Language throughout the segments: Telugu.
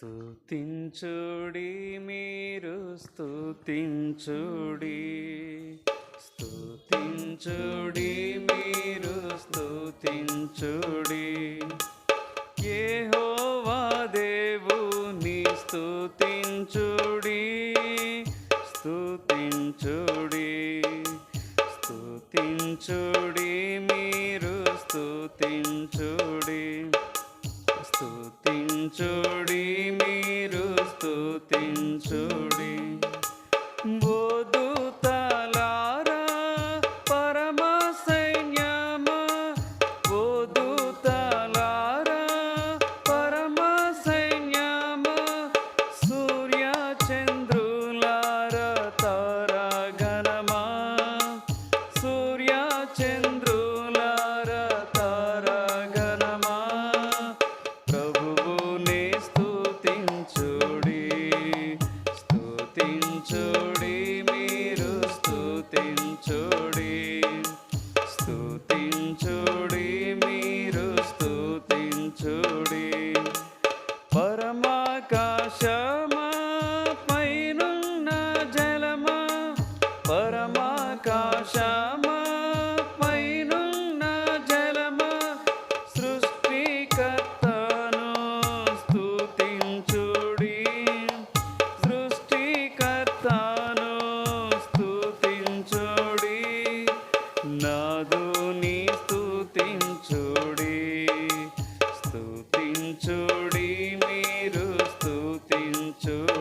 స్తుతించుడి మీరు స్తుతించుడి. స్తుతించుడి మీరు స్తుతించుడి. యెహోవా దేవుని స్తుతించుడి. స్తుతించుడి. స్తుతించుడి మీరు స్తుతించుడి. స్తుతించుడి స్తుతించుడి నాదుని స్తుతించుడి. స్తుతించుడి మీరు స్థుతించుడి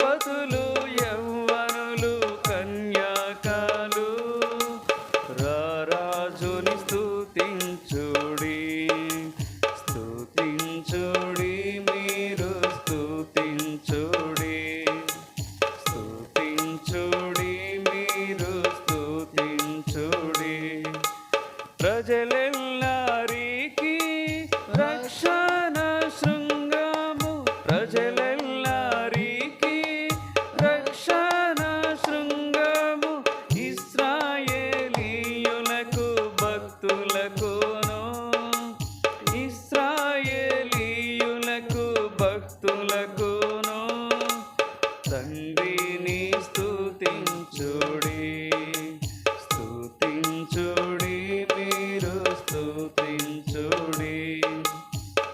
అధిపతులు యౌవనులు కన్యాకాలు. రారాజుని స్థుతించుడి స్థుతించుడి మీరు స్థుతించుడి స్థుతించుడి మీరు స్థుతించుడి ప్రజలెల్లారికి స్తుతించుడి స్తుతించుడి మీరు స్తుతించుడి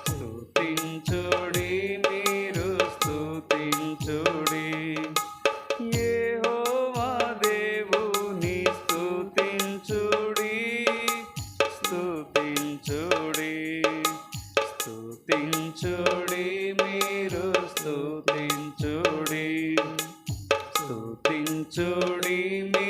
స్తుతించుడి మీరు స్తుతించుడి యెహోవా దేవుని స్తుతించుడి స్తుతించుడి స్తుతించుడి మీరు స్తుతించుడి స్తుతించుడి మీ